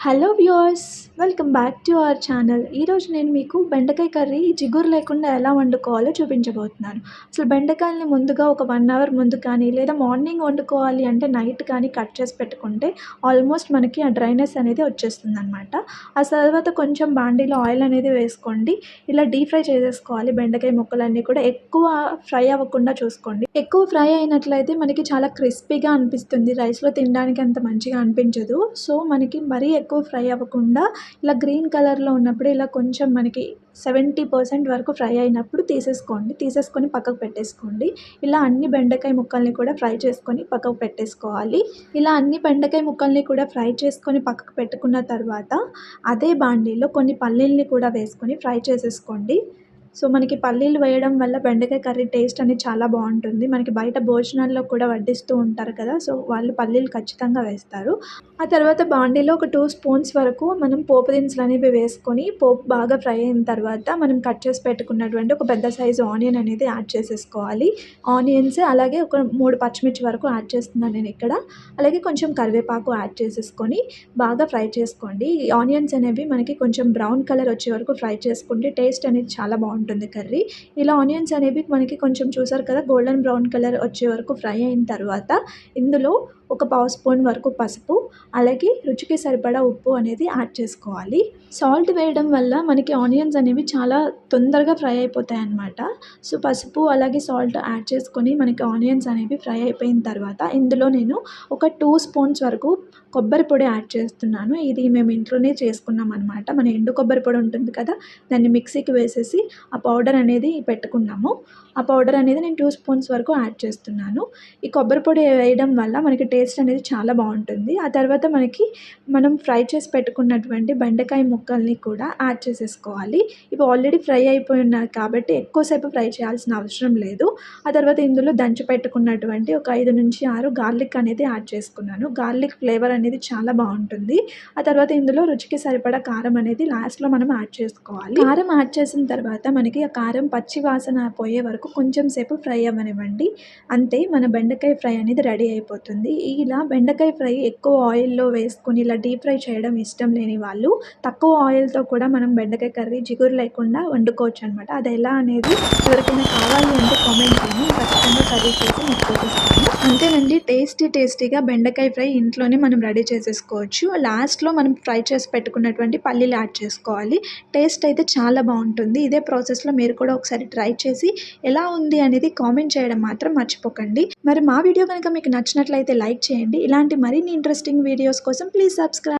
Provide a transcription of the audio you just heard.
Hello viewers welcome back to our channel ఈరోజు నేను మీకు బెండకాయ కర్రీ జిగురు లేకుండా ఎలా వండుకోవాలో చూపించబోతున్నాను. అసలు బెండకాయలని ముందుగా ఒక వన్ అవర్ ముందు కానీ లేదా మార్నింగ్ వండుకోవాలి అంటే నైట్ కానీ కట్ చేసి పెట్టుకుంటే ఆల్మోస్ట్ మనకి ఆ డ్రైనెస్ అనేది వచ్చేస్తుంది అనమాట ఆ తర్వాత కొంచెం బాండీలో ఆయిల్ అనేది వేసుకోండి. ఇలా డీప్ ఫ్రై చేసేసుకోవాలి బెండకాయ ముక్కలన్నీ కూడా. ఎక్కువ ఫ్రై అవ్వకుండా చూసుకోండి. ఎక్కువ ఫ్రై అయినట్లయితే మనకి చాలా క్రిస్పీగా అనిపిస్తుంది. రైస్లో తినడానికి అంత మంచిగా అనిపించదు. సో మనకి మరీ ఎక్కువ ఫ్రై అవ్వకుండా ఇలా గ్రీన్ కలర్లో ఉన్నప్పుడు ఇలా కొంచెం మనకి సెవెంటీ పర్సెంట్ వరకు ఫ్రై అయినప్పుడు తీసేసుకోండి. తీసేసుకొని పక్కకు పెట్టేసుకోండి. ఇలా అన్ని బెండకాయ ముక్కల్ని కూడా ఫ్రై చేసుకొని పక్కకు పెట్టేసుకోవాలి. ఇలా అన్ని బెండకాయ ముక్కల్ని కూడా ఫ్రై చేసుకొని పక్కకు పెట్టుకున్న తర్వాత అదే బాండీలో కొన్ని పల్లీల్ని కూడా వేసుకొని ఫ్రై చేసేసుకోండి. సో మనకి పల్లీలు వేయడం వల్ల బెండకాయ కర్రీ టేస్ట్ అనేది చాలా బాగుంటుంది. మనకి బయట భోజనాల్లో కూడా వడ్డిస్తూ ఉంటారు కదా సో వాళ్ళు పల్లీలు ఖచ్చితంగా వేస్తారు. ఆ తర్వాత బాండీలో ఒక టూ స్పూన్స్ వరకు మనం పోపు దినుసులు అనేవి వేసుకొని పోపు బాగా ఫ్రై అయిన తర్వాత మనం కట్ చేసి పెట్టుకున్నటువంటి ఒక పెద్ద సైజు ఆనియన్ అనేది యాడ్ చేసేసుకోవాలి. ఆనియన్స్ అలాగే ఒక మూడు పచ్చిమిర్చి వరకు యాడ్ చేస్తున్నాను నేను ఇక్కడ. అలాగే కొంచెం కరివేపాకు యాడ్ చేసేసుకొని బాగా ఫ్రై చేసుకోండి. ఈ ఆనియన్స్ అనేవి మనకి కొంచెం బ్రౌన్ కలర్ వచ్చే వరకు ఫ్రై చేసుకుంటే టేస్ట్ అనేది చాలా బాగుంటుంది. ఉంటుంది కర్రీ. ఇలా ఆనియన్స్ అనేవి మనకి కొంచెం చూసారు కదా గోల్డెన్ బ్రౌన్ కలర్ వచ్చే వరకు ఫ్రై అయిన తర్వాత ఇందులో ఒక పావు స్పూన్ వరకు పసుపు అలాగే రుచికి సరిపడా ఉప్పు అనేది యాడ్ చేసుకోవాలి. సాల్ట్ వేయడం వల్ల మనకి ఆనియన్స్ అనేవి చాలా తొందరగా ఫ్రై అయిపోతాయి అన్నమాట. సో పసుపు అలాగే సాల్ట్ యాడ్ చేసుకొని మనకి ఆనియన్స్ అనేవి ఫ్రై అయిపోయిన తర్వాత ఇందులో నేను ఒక టూ స్పూన్స్ వరకు కొబ్బరి పొడి యాడ్ చేస్తున్నాను. ఇది మేము ఇంట్లోనే చేసుకున్నాం అనమాట మన ఎండు కొబ్బరి పొడి ఉంటుంది కదా దాన్ని మిక్సీకి వేసేసి ఆ పౌడర్ అనేది పెట్టుకున్నాము. ఆ పౌడర్ అనేది నేను టూ స్పూన్స్ వరకు యాడ్ చేస్తున్నాను. ఈ కొబ్బరి పొడి వేయడం వల్ల మనకి టేస్ట్ అనేది చాలా బాగుంటుంది. ఆ తర్వాత మనకి మనం ఫ్రై చేసి పెట్టుకున్నటువంటి బెండకాయ ముక్కల్ని కూడా యాడ్ చేసేసుకోవాలి. ఇవి ఆల్రెడీ ఫ్రై అయిపోయి ఉన్నాయి కాబట్టి ఎక్కువసేపు ఫ్రై చేయాల్సిన అవసరం లేదు. ఆ తర్వాత ఇందులో దంచి పెట్టుకున్నటువంటి ఒక ఐదు నుంచి ఆరు గార్లిక్ అనేది యాడ్ చేసుకున్నాను. గార్లిక్ ఫ్లేవర్ అనేది చాలా బాగుంటుంది. ఆ తర్వాత ఇందులో రుచికి సరిపడా కారం అనేది లాస్ట్లో మనం యాడ్ చేసుకోవాలి. కారం యాడ్ చేసిన తర్వాత మనకి ఆ కారం పచ్చి వాసన పోయే వరకు కొంచెం సేపు ఫ్రై అవ్వనివ్వండి. అంతే మన బెండకాయ ఫ్రై అనేది రెడీ అయిపోతుంది. ఇలా బెండకాయ ఫ్రై ఎక్కువ ఆయిల్లో వేసుకొని ఇలా డీప్ ఫ్రై చేయడం ఇష్టం లేని వాళ్ళు తక్కువ ఆయిల్తో కూడా మనం బెండకాయ కర్రీ జిగురు లేకుండా వండుకోవచ్చు అనమాట అది ఎలా అనేది ఎవరికైనా కావాలి అంటే కామెంట్ చేయండి. ఖచ్చితంగా కర్రీ చేసి మీకు చూపిస్తాను అంతేనండి టేస్టీ టేస్టీగా బెండకాయ ఫ్రై ఇంట్లోనే మనం రెడీ చేసేసుకోవచ్చు. లాస్ట్లో మనం ఫ్రై చేసి పెట్టుకున్నటువంటి పల్లీలు యాడ్ చేసుకోవాలి. టేస్ట్ అయితే చాలా బాగుంటుంది. ఇదే ప్రాసెస్లో మీరు కూడా ఒకసారి ట్రై చేసి ఎలా ఉంది అనేది కామెంట్ చేయడం మాత్రం మర్చిపోకండి. మరి మా వీడియో కనుక మీకు నచ్చినట్లయితే లైక్ చేయండి. ఇలాంటి మరిన్ని ఇంట్రెస్టింగ్ వీడియోస్ కోసం ప్లీజ్ సబ్స్క్రైబ్